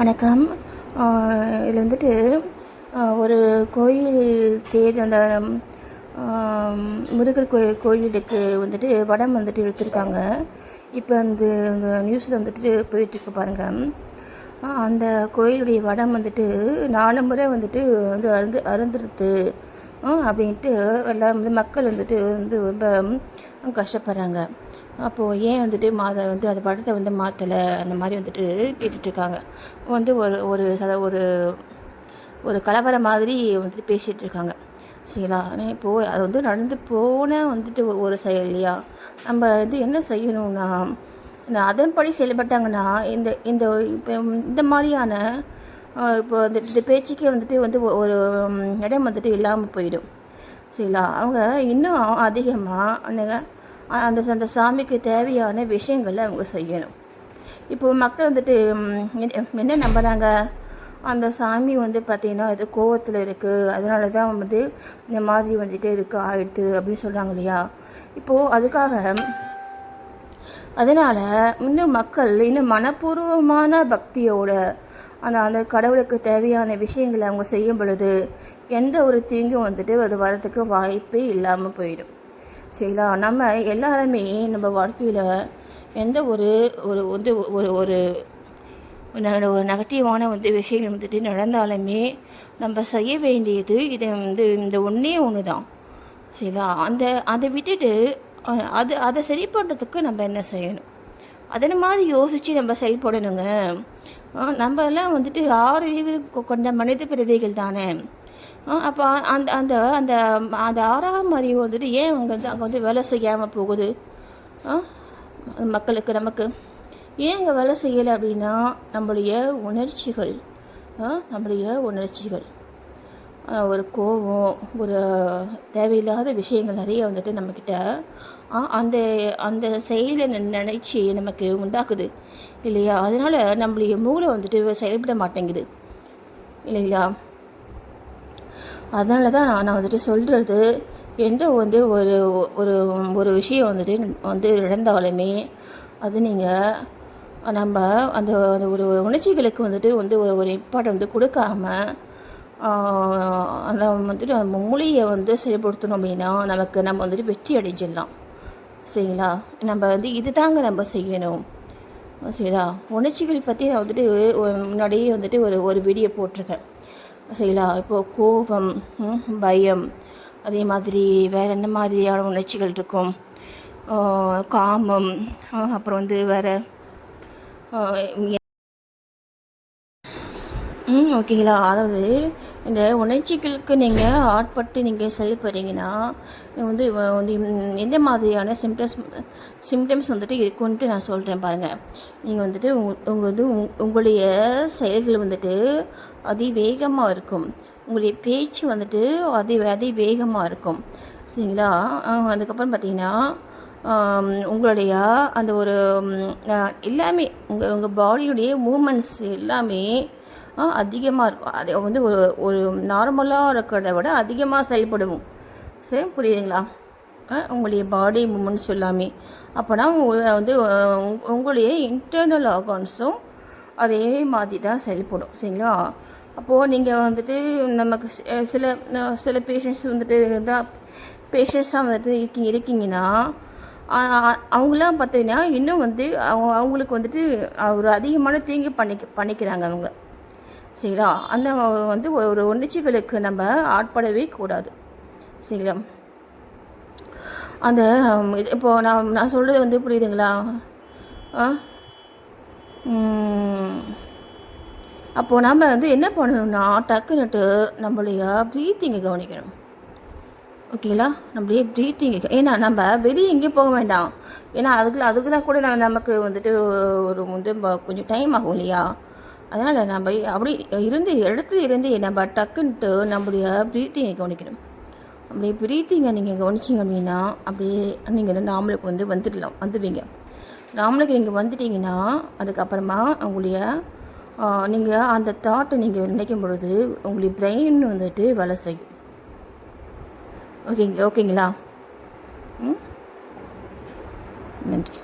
வணக்கம். இதில் வந்துட்டு ஒரு கோயில் தேர் அந்த முருகர் கோயில் கோயிலுக்கு வந்துட்டு வடம் வந்துட்டு எடுத்திருக்காங்க இப்போ அந்த அந்த நியூஸில் வந்துட்டு போயிட்டுருக்கு பாருங்கள் அந்த கோயிலுடைய வடம் வந்துட்டு நாலு முறை வந்துட்டு வந்து அருந்து அருந்துருது. அப்படின்ட்டு எல்லாம் வந்து மக்கள் வந்துட்டு வந்து ரொம்ப கஷ்டப்படுறாங்க. அப்போது ஏன் வந்துட்டு மாத வந்து அது படத்தை வந்து மாற்றலை அந்த மாதிரி வந்துட்டு கேட்டுட்ருக்காங்க. வந்து ஒரு ஒரு சத ஒரு ஒரு கலவரம் மாதிரி வந்துட்டு பேசிகிட்டு இருக்காங்க சரிங்களா? ஆனால் இப்போது அது வந்து நடந்து போன வந்துட்டு ஒரு செயல் இல்லையா? நம்ம வந்து என்ன செய்யணும்னா அதன்படி செயல்பட்டாங்கன்னா இந்த இந்த இப்போ இந்த மாதிரியான இப்போ இந்த இந்த பேச்சுக்கே வந்துட்டு வந்து ஒரு இடம் வந்துட்டு இல்லாமல் போயிடும். சரிங்களா? அவங்க இன்னும் அதிகமாக அந்த அந்த சாமிக்கு தேவையான விஷயங்களை அவங்க செய்யணும். இப்போ மக்கள் வந்துட்டு என்ன- நம்புகிறாங்க அந்த சாமி வந்து பார்த்திங்கன்னா இது கோவத்தில் இருக்குது அதனால தான் வந்து இந்த மாதிரி வந்துட்டு இருக்கு ஆயிடுது அப்படின்னு சொல்கிறாங்க இல்லையா? இப்போது அதுக்காக அதனால் இன்னும் மக்கள் இன்னும் மனப்பூர்வமான பக்தியோட அந்த அந்த கடவுளுக்கு தேவையான விஷயங்களை அவங்க செய்யும் பொழுது எந்த ஒரு தீங்கும் வந்துட்டு அது வரதுக்கு வாய்ப்பே இல்லாமல் போயிடும். சரிங்களா? நம்ம எல்லாருமே நம்ம வாழ்க்கையில் எந்த ஒரு ஒரு வந்து ஒரு ஒரு ந- ஒரு நெகட்டிவான வந்து விஷயங்கள் வந்துட்டு நடந்தாலுமே நம்ம செய்ய வேண்டியது இது வந்து இந்த ஒன்றே ஒன்று தான் சரிங்களா? அந்த அதை விட்டுட்டு அது அதை சரி பண்ணுறதுக்கு நம்ம என்ன செய்யணும்? அதனை மாதிரி யோசித்து நம்ம செயல்படணுங்க. நம்மலாம் நம்ம எல்லாம் வந்துட்டு ஆறு அறிவு கொ- கொண்ட மனித பிரதைகள் தானே. அப்போ அந்த அந்த அந்த அந்த ஆறாம் அறிவு வந்துட்டு ஏன் அவங்க வந்து அங்கே வந்து வேலை செய்யாமல் போகுது? மக்களுக்கு நமக்கு. ஏன் அங்கே வேலை செய்யலை அப்படின்னா நம்மளுடைய உணர்ச்சிகள். நம்மளுடைய உணர்ச்சிகள். ஒரு கோபம் ஒரு தேவையில்லாத விஷயங்கள் நிறைய வந்துட்டு நம்மக்கிட்ட அந்த அந்த செயலை நினைச்சி நமக்கு உண்டாக்குது. இல்லையா? அதனால் நம்மளுடைய மூளை வந்துட்டு செயல்பட மாட்டேங்குது. இல்லைங்களா? அதனால தான் நான் நான் வந்துட்டு சொல்கிறது எந்த வந்து ஒரு ஒரு ஒரு விஷயம் வந்துட்டு வந்து நடந்தாலுமே அது நீங்கள் நம்ம அந்த அந்த ஒரு உணர்ச்சிகளுக்கு வந்துட்டு வந்து ஒரு ஒரு இம்பார்ட்டன் வந்து கொடுக்காம நம்ம அந்த வந்துட்டு நம்ம வந்து செயல்படுத்தணும் அப்படின்னா நமக்கு நம்ம வந்துட்டு வெற்றி அடைஞ்சிடலாம். சரிங்களா? நம்ம வந்து இதுதாங்க நம்ம செய்யணும். சரிங்களா? உணர்ச்சிகள் பற்றி நான் வந்துட்டு முன்னாடியே வந்துட்டு ஒரு ஒரு வீடியோ போட்டிருக்கேன். சரிங்களா? இப்போது கோபம் பயம் அதே மாதிரி வேறு என்ன மாதிரியான உணர்ச்சிகள் இருக்கும்? காமம் அப்புறம் வந்து வேறு ம் ஓகேங்களா? அதாவது இந்த உணர்ச்சிகளுக்கு நீங்கள் ஆட்பட்டு நீங்கள் செயல்படுறீங்கன்னா வந்து வந்து எந்த மாதிரியான சிம்டம்ஸ் சிம்டம்ஸ் வந்துட்டு இருக்குன்ட்டு நான் சொல்கிறேன் பாருங்கள் நீங்கள் வந்துட்டு உங்கள் வந்து உங்- உங்களுடைய செயல்கள் வந்துட்டு அதிவேகமாக இருக்கும். உங்களுடைய பேச்சு வந்துட்டு அதி அதிவேகமாக இருக்கும். சரிங்களா? அதுக்கப்புறம் பார்த்தீங்கன்னா உங்களுடைய அந்த ஒரு எல்லாமே உங்கள் உங்கள் பாடியுடைய மூமெண்ட்ஸ் எல்லாமே அதிகமாக இருக்கும். அது வந்து ஒரு ஒரு நார்மலாக இருக்கிறத விட அதிகமாக செயல்படுவோம் சரி புரியுதுங்களா? உங்களுடைய பாடி மூமெண்ட்ஸ் எல்லாமே. அப்போனா வந்து உங்களுடைய இன்டர்னல் ஆர்கான்ஸும் அதே மாதிரி தான் செயல்படும் சரிங்களா? அப்போது நீங்கள் வந்துட்டு நமக்கு சில சில பேஷண்ட்ஸ் வந்துட்டு இருந்தால் பேஷண்ட்ஸாக வந்துட்டு இருக்கீங்க இருக்கீங்கன்னா அவங்களாம் பார்த்தீங்கன்னா இன்னும் வந்து அவங்க அவங்களுக்கு வந்துட்டு ஒரு அதிகமான தீங்கு பண்ணிக்க பண்ணிக்கிறாங்க அவங்க சரிங்களா? அந்த வந்து ஒரு உணர்ச்சிகளுக்கு நம்ம ஆட்படவே கூடாது சரிங்களா? அந்த இப்போது இது நான் நான் சொல்கிறது வந்து புரியுதுங்களா? ஆ அப்போது நம்ம வந்து என்ன பண்ணணும்னா டக்குன்னுட்டு நம்மளுடைய ப்ரீத்திங்கை கவனிக்கணும். ஓகேங்களா? நம்மளுடைய ப்ரீத்திங்கு ஏன்னா நம்ம வெளியே எங்கேயும் போக வேண்டாம். ஏன்னா அதுக்குலாம் அதுக்குலாம் கூட நம்ம நமக்கு வந்துட்டு ஒரு வந்து கொஞ்சம் டைம் ஆகும் இல்லையா? அதனால் நம்ம அப்படி இருந்து இடத்துல இருந்து நம்ம டக்குன்ட்டு நம்மளுடைய ப்ரீத்திங்கை கவனிக்கணும். அப்படியே ப்ரீத்திங்கை நீங்கள் கவனிச்சிங்க அப்படின்னா அப்படியே நீங்கள் நாமளுக்கு வந்து வந்துடலாம் வந்துடுவீங்க. நாமளுக்கு நீங்கள் வந்துட்டீங்கன்னா அதுக்கப்புறமா உங்களுடைய நீங்கள் அந்த தாட்டை நீங்கள் நினைக்கும் பொழுது உங்களுடைய பிரெயின் வந்துட்டு வேலை செய்யும். ஓகேங்க ஓகேங்களா? ம்? நன்றி.